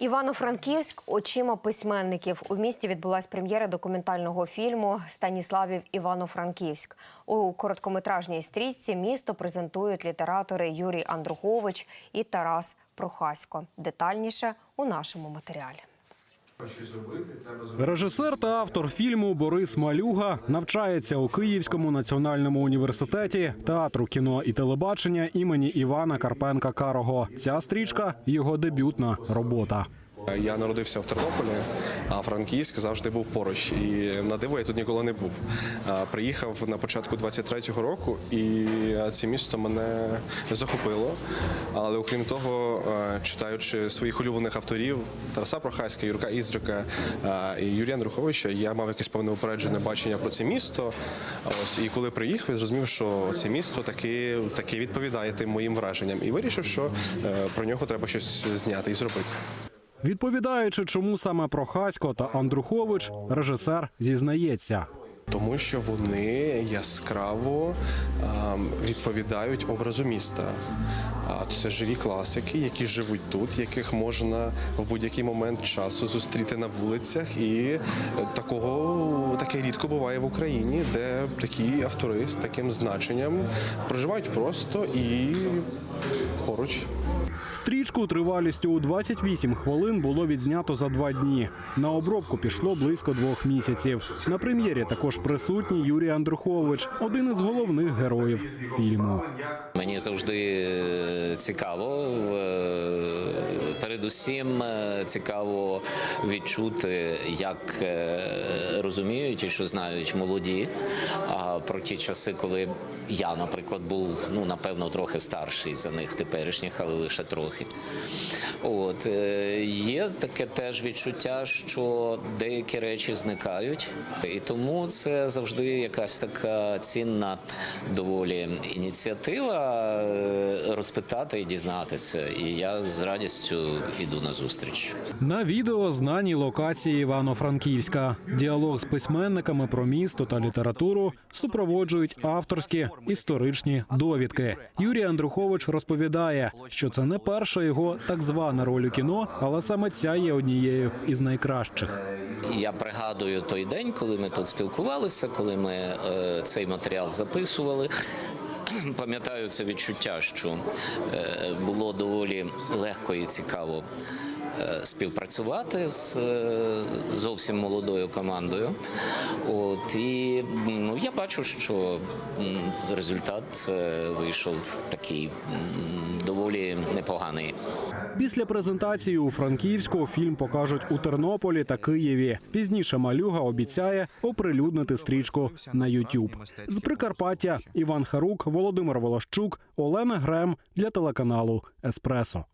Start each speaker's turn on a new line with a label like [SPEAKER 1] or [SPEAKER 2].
[SPEAKER 1] Івано-Франківськ очима письменників. У місті відбулась прем'єра документального фільму Станіславів Івано-Франківськ. У короткометражній стрічці місто презентують літератори Юрій Андрухович і Тарас Прохасько. Детальніше у нашому матеріалі.
[SPEAKER 2] Режисер та автор фільму Борис Малюга навчається у Київському національному університеті театру кіно і телебачення імені Івана Карпенка Карого. Ця стрічка його дебютна робота.
[SPEAKER 3] Я народився в Тернополі, а Франківськ завжди був поруч. І на диво я тут ніколи не був. Приїхав на початку 23-го року, і це місто мене захопило. Але окрім того, читаючи своїх улюблених авторів Тараса Прохаська, Юрка Іздрика і Юрія Андруховича, я мав якесь певне упереджене бачення про це місто. Ось і коли приїхав, я зрозумів, що це місто таки, таки відповідає тим моїм враженням, і вирішив, що е, про нього треба щось зняти і зробити.
[SPEAKER 2] Відповідаючи, чому саме Прохасько та Андрухович, режисер зізнається.
[SPEAKER 3] Тому що вони яскраво ем, відповідають образу міста. А це живі класики, які живуть тут, яких можна в будь-який момент часу зустріти на вулицях. І такого таке рідко буває в Україні, де такі автори з таким значенням проживають просто і поруч.
[SPEAKER 2] Стрічку тривалістю у 28 хвилин було відзнято за два дні. На обробку пішло близько двох місяців. На прем'єрі також присутній Юрій Андрухович, один із головних героїв фільму.
[SPEAKER 4] Мені завжди е, цікаво. е, Передусім е, цікаво відчути, як е, розуміють і що знають молоді про ті часи, коли я, наприклад, був ну напевно трохи старший за них теперішніх, але лише трохи. От е, є таке теж відчуття, що деякі речі зникають, і тому це завжди якась така цінна доволі ініціатива е, розпитати і дізнатися. І я з радістю йду на зустріч.
[SPEAKER 2] На відео знані локації Івано-Франківська. Діалог з письменниками про місто та літературу супроводжують авторські історичні довідки. Юрій Андрухович розповідає, що це не перша його так звана роль у кіно, але саме ця є однією із найкращих.
[SPEAKER 4] Я пригадую той день, коли ми тут спілкувалися, коли ми е, цей матеріал записували. Пам'ятаю це відчуття, що е, було доволі легко і цікаво співпрацювати з е, зовсім молодою командою. От і ну я бачу, що результат е, вийшов такий доволі непоганий.
[SPEAKER 2] Після презентації у Франківську фільм покажуть у Тернополі та Києві. Пізніше малюга обіцяє оприлюднити стрічку на YouTube. З Прикарпаття Іван Харук, Володимир Волощук, Олена Грем для телеканалу Еспресо.